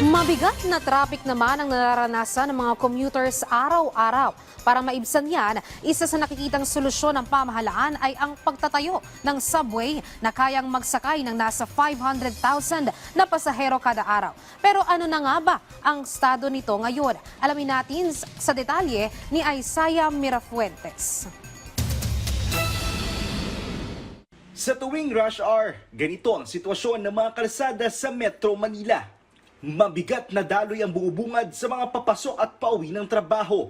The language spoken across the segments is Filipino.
Mabigat na traffic naman ang nararanasan ng mga commuters araw-araw. Para maibsan yan, isa sa nakikitang solusyon ng pamahalaan ay ang pagtatayo ng subway na kayang magsakay ng nasa 500,000 na pasahero kada araw. Pero ano na nga ba ang estado nito ngayon? Alamin natin sa detalye ni Isaiah Mirafuentes. Sa tuwing rush hour, ganito ang sitwasyon ng mga kalsada sa Metro Manila. Mabigat na daloy ang bumubungad sa mga papasok at pauwi ng trabaho.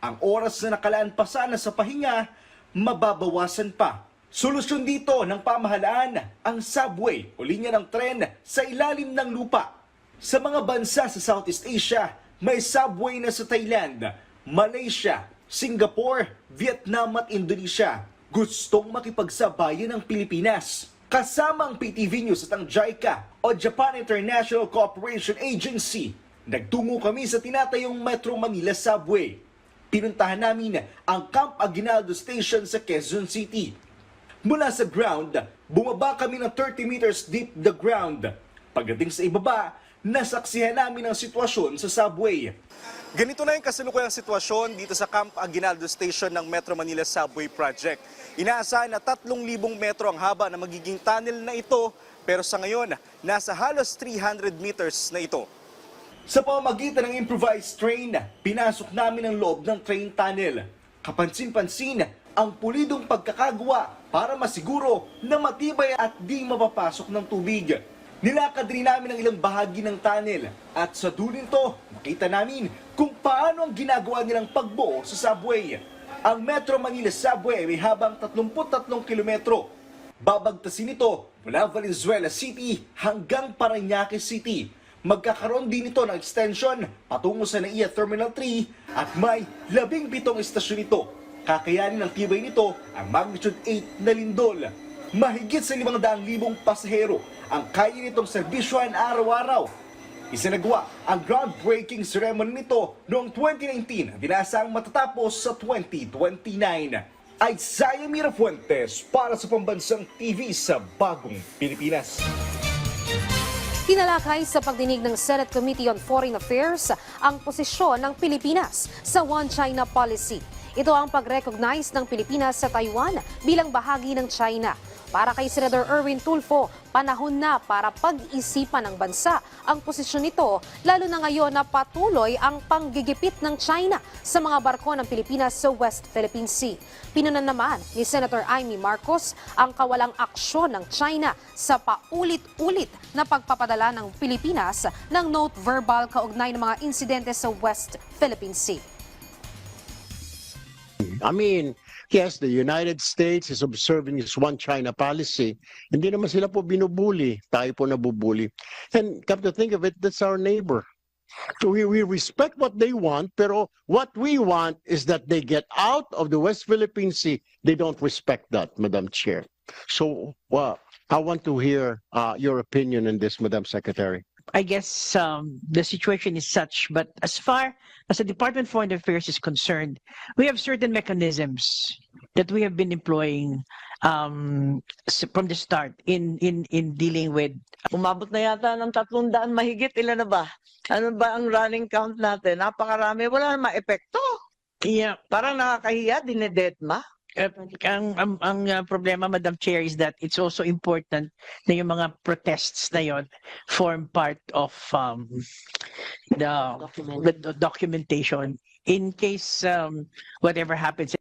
Ang oras na nakalaan pa sana sa pahinga, mababawasan pa. Solusyon dito ng pamahalaan ang subway o linya ng tren sa ilalim ng lupa. Sa mga bansa sa Southeast Asia, may subway na sa Thailand, Malaysia, Singapore, Vietnam at Indonesia. Gustong makipagsabayan ng Pilipinas. Kasama ang PTV News at ang JICA o Japan International Cooperation Agency. Nagtungo kami sa tinatayong Metro Manila Subway. Pinuntahan namin ang Camp Aguinaldo Station sa Quezon City. Mula sa ground, bumaba kami ng 30 meters deep the ground. Pagdating sa ibaba, nasaksihan namin ang sitwasyon sa subway. Ganito na yung kasalukuyang sitwasyon dito sa Camp Aguinaldo Station ng Metro Manila Subway Project. Inaasahan na 3,000 metro ang haba na magiging tunnel na ito, pero sa ngayon, nasa halos 300 meters na ito. Sa pamamagitan ng improvised train, pinasok namin ang loob ng train tunnel. Kapansin-pansin ang pulidong pagkakagawa para masiguro na matibay at di mapapasok ng tubig. Nilakad rin namin ang ilang bahagi ng tunnel at sa dulo nito, makita namin kung paano ang ginagawa nilang pagbuo sa subway. Ang Metro Manila Subway ay may habang 33 kilometro. Babagtasin ito mula Valenzuela City hanggang Parañaque City. Magkakaroon din ito ng extension patungo sa NAIA Terminal 3 at may labing pitong istasyon ito. Kakayanin ng tibay nito ang magnitude 8 na lindol. Mahigit sa 500,000 pasahero ang kaya nitong serbisyohan araw-araw. Isinagawa ang groundbreaking ceremony nito noong 2019 at inasang matatapos sa 2029. Isaiah Mirafuentes para sa Pambansang TV sa Bagong Pilipinas. Tinalakay sa pagdinig ng Senate Committee on Foreign Affairs ang posisyon ng Pilipinas sa One China Policy. Ito ang pag-recognize ng Pilipinas sa Taiwan bilang bahagi ng China. Para kay Senator Erwin Tulfo, panahon na para pag-isipan ng bansa ang posisyon nito, lalo na ngayon na patuloy ang panggigipit ng China sa mga barko ng Pilipinas sa West Philippine Sea. Pinunan naman ni Senator Amy Marcos ang kawalang aksyon ng China sa paulit-ulit na pagpapadala ng Pilipinas ng note verbal kaugnay ng mga insidente sa West Philippine Sea. I mean, yes, the United States is observing its one China policy. Hindi naman sila po binubuli. Tayo po nabubuli. And come to think of it, that's our neighbor. So we, we respect what they want, pero what we want is that they get out of the West Philippine Sea. They don't respect that, Madam Chair. So well, I want to hear uh, your opinion on this, Madam Secretary. I guess um, the situation is such, but as far as the Department of Foreign Affairs is concerned, we have certain mechanisms that we have been employing um, from the start in in in dealing with Umabot na yata ng tatlong daan mahigit. Ilan na ba? Ano ba ang running count natin? Napakarami. Wala namang epekto. yeah, Parang nakakahiya, dinedetma. Uh, ang ang, ang uh, problema Madam Chair is that it's also important na yung mga protests na yon form part of um, the, the the documentation. In case um, whatever happens